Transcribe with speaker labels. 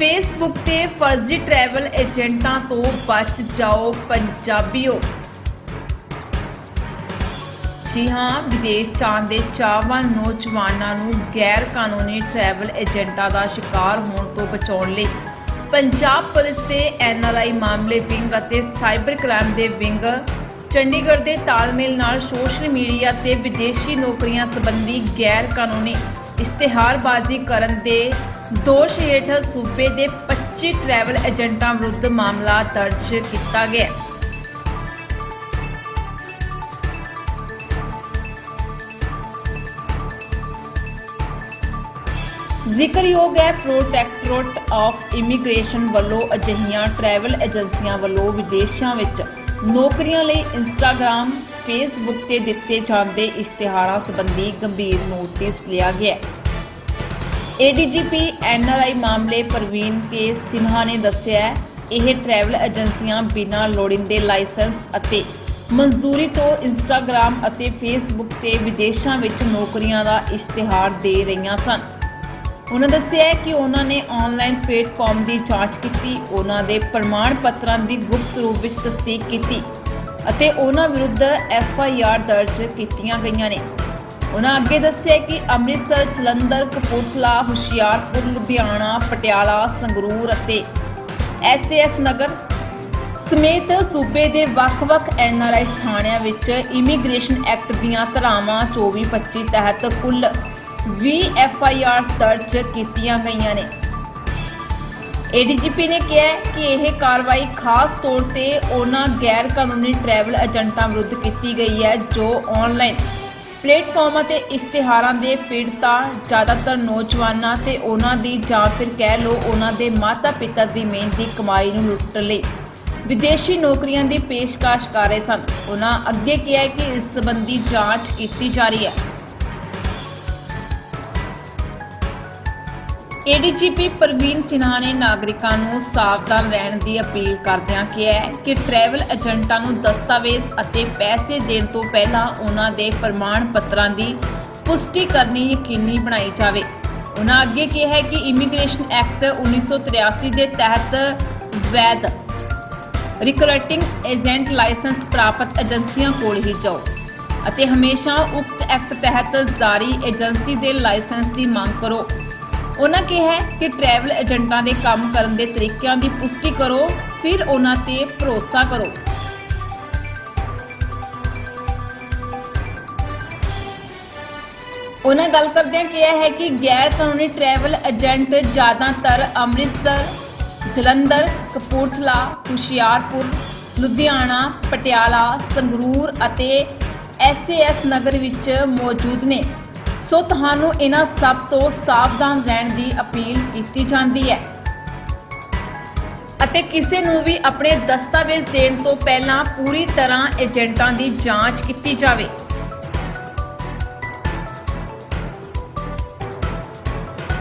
Speaker 1: Facebook ਤੇ ਫਰਜ਼ੀ travel ਏਜੰਟਾਂ ਤੋਂ ਬਚ ਜਾਓ ਪੰਜਾਬੀਓ। ਜੀ ਹਾਂ, ਵਿਦੇਸ਼ ਜਾਣ ਦੇ ਚਾਹਵਾਨ ਨੌਜਵਾਨਾਂ ਨੂੰ ਗੈਰ ਕਾਨੂੰਨੀ ਟਰੈਵਲ ਏਜੰਟਾਂ ਦਾ ਸ਼ਿਕਾਰ ਹੋਣ ਤੋਂ ਬਚਾਉਣ ਲਈ ਪੰਜਾਬ ਪੁਲਿਸ ਦੇ ਐਨਆਰਆਈ ਮਾਮਲੇ ਵਿੰਗ ਅਤੇ ਸਾਈਬਰ ਕ੍ਰਾਈਮ ਦੇ ਵਿੰਗ ਚੰਡੀਗੜ੍ਹ ਦੇ ਤਾਲਮੇਲ ਨਾਲ ਸੋਸ਼ਲ ਮੀਡੀਆ ਤੇ ਵਿਦੇਸ਼ੀ ਨੌਕਰੀਆਂ ਸੰਬੰਧੀ ਗੈਰ ਕਾਨੂੰਨੀ ਇਸ਼ਤਿਹਾਰਬਾਜ਼ੀ ਕਰਨ ਦੇ ਦੋਸ਼ ਹੇਠ ਸੂਬੇ ਦੇ 25 ਟਰੈਵਲ ਏਜੰਟਾਂ ਵਿਰੁੱਧ ਮਾਮਲਾ ਦਰਜ ਕੀਤਾ ਗਿਆ ਹੈ। ਜ਼ਿਕਰਯੋਗ ਹੈ ਪ੍ਰੋਟੈਕਟੋਰੇਟ ਆਫ ਇਮੀਗ੍ਰੇਸ਼ਨ ਵੱਲੋਂ ਅਜਿਹੀਆਂ ਟਰੈਵਲ ਏਜੰਸੀਆਂ ਵੱਲੋਂ ਵਿਦੇਸ਼ਾਂ ਵਿੱਚ ਨੌਕਰੀਆਂ ਲਈ ਇੰਸਟਾਗ੍ਰam ਫੇਸਬੁੱਕ ਤੇ ਦਿੱਤੇ ਜਾਂਦੇ ਇਸ਼ਤਿਹਾਰਾਂ ਸੰਬੰਧੀ ਗੰਭੀਰ ਨੋਟਿਸ ਲਿਆ ਗਿਆ ਹੈ ਏਡੀਜੀਪੀ ਐਨਆਰਆਈ ਮਾਮਲੇ ਪ੍ਰਵੀਨ ਕੇ ਸਿਨਹਾ ਨੇ ਦੱਸਿਆ ਇਹ ਟਰੈਵਲ ਏਜੰਸੀਆਂ ਬਿਨਾਂ ਲੋੜੀਂਦੇ ਲਾਇਸੈਂਸ ਅਤੇ ਮਨਜ਼ੂਰੀ ਤੋਂ ਇੰਸਟਾਗ੍ਰam ਅਤੇ ਫੇਸਬੁੱਕ ਤੇ ਵਿਦੇਸ਼ਾਂ ਵਿੱਚ ਨੌਕਰੀਆਂ ਦਾ ਇਸ਼ਤਿਹਾਰ ਦੇ ਰਹੀਆਂ ਸਨ। ਉਹਨਾਂ ਦੱਸਿਆ ਕਿ ਉਹਨਾਂ ਨੇ ਆਨਲਾਈਨ ਪਲੇਟਫਾਰਮ ਦੀ ਜਾਂਚ ਕੀਤੀ, ਉਹਨਾਂ ਦੇ ਪ੍ਰਮਾਣ ਪੱਤਰਾਂ ਦੀ ਗੁਪਤ ਰੂਪ ਵਿੱਚ ਤਸਦੀਕ ਕੀਤੀ ਅਤੇ ਉਹਨਾਂ ਵਿਰੁੱਧ ਐਫ ਆਈ ਆਰ ਦਰਜ ਕੀਤੀਆਂ ਗਈਆਂ ਨੇ। ਉਹਨਾਂ ਅੱਗੇ ਦੱਸਿਆ ਕਿ ਅੰਮ੍ਰਿਤਸਰ, ਜਲੰਧਰ, ਕਪੂਰਥਲਾ, ਹੁਸ਼ਿਆਰਪੁਰ, ਲੁਧਿਆਣਾ, ਪਟਿਆਲਾ, ਸੰਗਰੂਰ ਅਤੇ ਐਸ ਨਗਰ ਸਮੇਤ ਸੂਬੇ ਦੇ ਵੱਖ-ਵੱਖ ਐਨਆਰਆਈ ਥਾਣਿਆਂ ਵਿੱਚ ਇਮੀਗ੍ਰੇਸ਼ਨ ਐਕਟ ਦੀਆਂ ਧਾਰਾਵਾਂ 24-25 ਤਹਿਤ ਕੁੱਲ 20 ਐਫਆਈਆਰਸ ਦਰਜ ਕੀਤੀਆਂ ਗਈਆਂ ਨੇ। ਏਡੀਜੀਪੀ ਨੇ ਕਿਹਾ ਕਿ ਇਹ ਕਾਰਵਾਈ ਖਾਸ ਤੌਰ ਤੇ ਉਹਨਾਂ ਗੈਰ ਕਾਨੂੰਨੀ ਟਰੈਵਲ ਏਜੰਟਾਂ ਵਿਰੁੱਧ ਕੀਤੀ ਗਈ ਹੈ ਜੋ ਆਨਲਾਈਨ ਪਲੇਟਫਾਰਮਾਂ ਤੇ ਇਸ਼ਤਿਹਾਰਾਂ ਦੇ ਪੀੜਤਾ, ਜ਼ਿਆਦਾਤਰ ਨੌਜਵਾਨਾਂ ਤੇ ਉਹਨਾਂ ਦੀ ਜਾਂ ਫਿਰ ਕਹਿ ਲਓ ਉਹਨਾਂ ਦੇ ਮਾਤਾ-ਪਿਤਾ ਦੀ ਮਿਹਨਤ ਦੀ ਕਮਾਈ ਨੂੰ ਲੁੱਟਣ ਲਈ। ਵਿਦੇਸ਼ੀ ਨੌਕਰੀਆਂ ਦੀ ਪੇਸ਼ਕਸ਼ ਕਰ ਰਹੇ ਸਨ। ਉਹਨਾਂ ਅੱਗੇ ਕਿਹਾ ਕਿ ਇਸ ਸੰਬੰਧੀ ਜਾਂਚ ਕੀਤੀ ਜਾ ਰਹੀ ਹੈ। ਏਡੀਜੀਪੀ ਪ੍ਰਵੀਨ ਸਿਨਹਾ ਨੇ ਨਾਗਰਿਕਾਂ ਨੂੰ ਸਾਵਧਾਨ ਰਹਿਣ ਦੀ ਅਪੀਲ ਕਰਦਿਆਂ ਕਿਹਾ ਕਿ ਟਰੈਵਲ ਏਜੰਟਾਂ ਨੂੰ ਦਸਤਾਵੇਜ਼ ਅਤੇ ਪੈਸੇ ਦੇਣ ਤੋਂ ਪਹਿਲਾਂ ਉਹਨਾਂ ਦੇ ਪ੍ਰਮਾਣ ਪੱਤਰਾਂ ਦੀ ਪੁਸ਼ਟੀ ਕਰਨੀ ਯਕੀਨੀ ਬਣਾਈ ਜਾਵੇ। ਉਹਨਾਂ ਅੱਗੇ ਕਿਹਾ ਕਿ ਇਮੀਗ੍ਰੇਸ਼ਨ ਐਕਟ 1983 ਦੇ ਤਹਿਤ ਵੈਧ ਰਿਕਰੂਟਿੰਗ ਏਜੰਟ ਲਾਇਸੈਂਸ ਪ੍ਰਾਪਤ ਏਜੰਸੀਆਂ ਕੋਲ ਹੀ ਜਾਓ ਅਤੇ ਹਮੇਸ਼ਾ ਉਕਤ ਐਕਟ ਤਹਿਤ ਜਾਰੀ ਏਜੰਸੀ ਦੇ ਲਾਇਸੈਂਸ ਦੀ ਮੰਗ ਕਰੋ। ਉਹਨਾਂ ਕਿਹਾ ਕਿ ਟਰੈਵਲ ਏਜੰਟਾਂ ਦੇ ਕੰਮ ਕਰਨ ਦੇ ਤਰੀਕਿਆਂ ਦੀ ਪੁਸ਼ਟੀ ਕਰੋ, ਫਿਰ ਉਹਨਾਂ ਤੇ ਭਰੋਸਾ ਕਰੋ। ਉਹਨਾਂ ਗੱਲ ਕਰਦਿਆਂ ਕਿਹਾ ਹੈ ਕਿ ਗੈਰ ਕਾਨੂੰਨੀ ਟਰੈਵਲ ਏਜੰਟ ਜ਼ਿਆਦਾਤਰ ਅੰਮ੍ਰਿਤਸਰ, ਜਲੰਧਰ, ਕਪੂਰਥਲਾ, ਹੁਸ਼ਿਆਰਪੁਰ, ਲੁਧਿਆਣਾ, ਪਟਿਆਲਾ, ਸੰਗਰੂਰ ਅਤੇ ਐਸਏਐਸ ਨਗਰ ਵਿੱਚ ਮੌਜੂਦ ਨੇ। ਸੋ ਤੁਹਾਨੂੰ ਇਹਨਾਂ ਸਭ ਤੋਂ ਸਾਵਧਾਨ ਰਹਿਣ ਦੀ ਅਪੀਲ ਕੀਤੀ ਜਾਂਦੀ ਹੈ। ਅਤੇ ਕਿਸੇ ਨੂੰ ਵੀ ਆਪਣੇ ਦਸਤਾਵੇਜ਼ ਦੇਣ ਤੋਂ ਪਹਿਲਾਂ ਪੂਰੀ ਤਰ੍ਹਾਂ ਏਜੰਟਾਂ ਦੀ ਜਾਂਚ ਕੀਤੀ ਜਾਵੇ।